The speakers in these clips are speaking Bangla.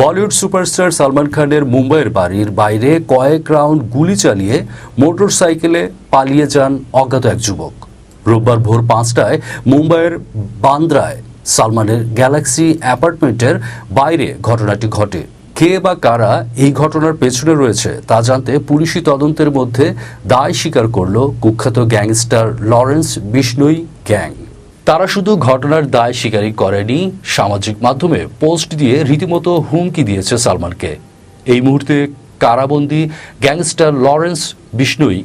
বলিউড সুপারস্টার সালমান খানের মুম্বাইয়ের বাড়ির বাইরে কয়েক রাউন্ড গুলি চালিয়ে মোটরসাইকেলে পালিয়ে যান অজ্ঞাত এক যুবক। রোববার ভোর পাঁচটায় মুম্বাইয়ের বান্দ্রায় সালমানের গ্যালাক্সি অ্যাপার্টমেন্টের বাইরে ঘটনাটি ঘটে। কে বা কারা এই ঘটনার পেছনে রয়েছে তা জানতে পুলিশি তদন্তের মধ্যে দায় স্বীকার করল কুখ্যাত গ্যাংস্টার লরেন্স বিষ্ণুই গ্যাং। তারা শুধু ঘটনার দায় স্বীকারই করেনি, সামাজিক মাধ্যমে পোস্ট দিয়ে রীতিমতো হুমকি দিয়েছে সালমানকে। এই মুহূর্তে কারাবন্দী গ্যাংস্টার লরেন্স বিষ্ণুই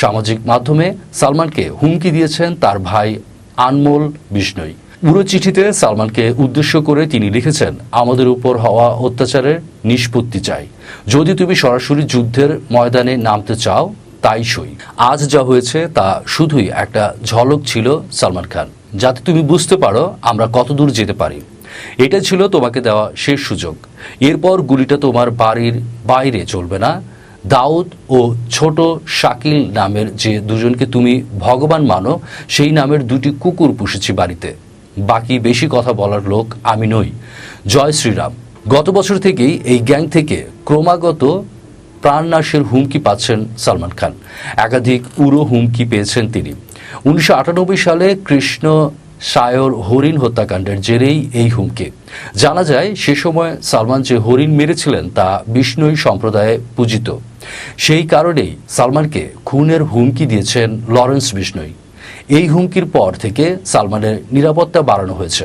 সামাজিক মাধ্যমে সালমানকে হুমকি দিয়েছেন তার ভাই আনমোল বিষ্ণুই। পুরো চিঠিতে সালমানকে উদ্দেশ্য করে তিনি লিখেছেন, আমাদের উপর হওয়া অত্যাচারের নিষ্পত্তি চাই। যদি তুমি সরাসরি যুদ্ধের ময়দানে নামতে চাও, তাই সই। আজ যা হয়েছে তা শুধুই একটা ঝলক ছিল সালমান খান। যাতে তুমি বুঝতে পারো আমরা কতদূর যেতে পারি। এটা ছিল তোমাকে দেওয়া শেষ সুযোগ। এরপর গুলিটা তোমার বাড়ির বাইরে চলবে না। দাউদ ও ছোট শাকিল নামের যে দুজনকে তুমি ভগবান মানো, সেই নামের দুটি কুকুর পুষেছি বাড়িতে। বাকি বেশি কথা বলার লোক আমি নই। জয় শ্রীরাম। গত বছর থেকেই এই গ্যাং থেকে ক্রমাগত প্রাণনাশের হুমকি পাচ্ছেন সালমান খান। একাধিক উড়ো হুমকি পেয়েছেন তিনি। উনিশশো আটানব্বই সালে কৃষ্ণ সায়র হরিণ হত্যাকাণ্ডের জেরেই এই হুমকি। জানা যায়, সে সময় সালমান যে হরিণ মেরেছিলেন তা বিষ্ণুই সম্প্রদায়ে পূজিত। সেই কারণেই সালমানকে খুনের হুমকি দিয়েছেন লরেন্স বিষ্ণুই। এই হুমকির পর থেকে সালমানের নিরাপত্তা বাড়ানো হয়েছে।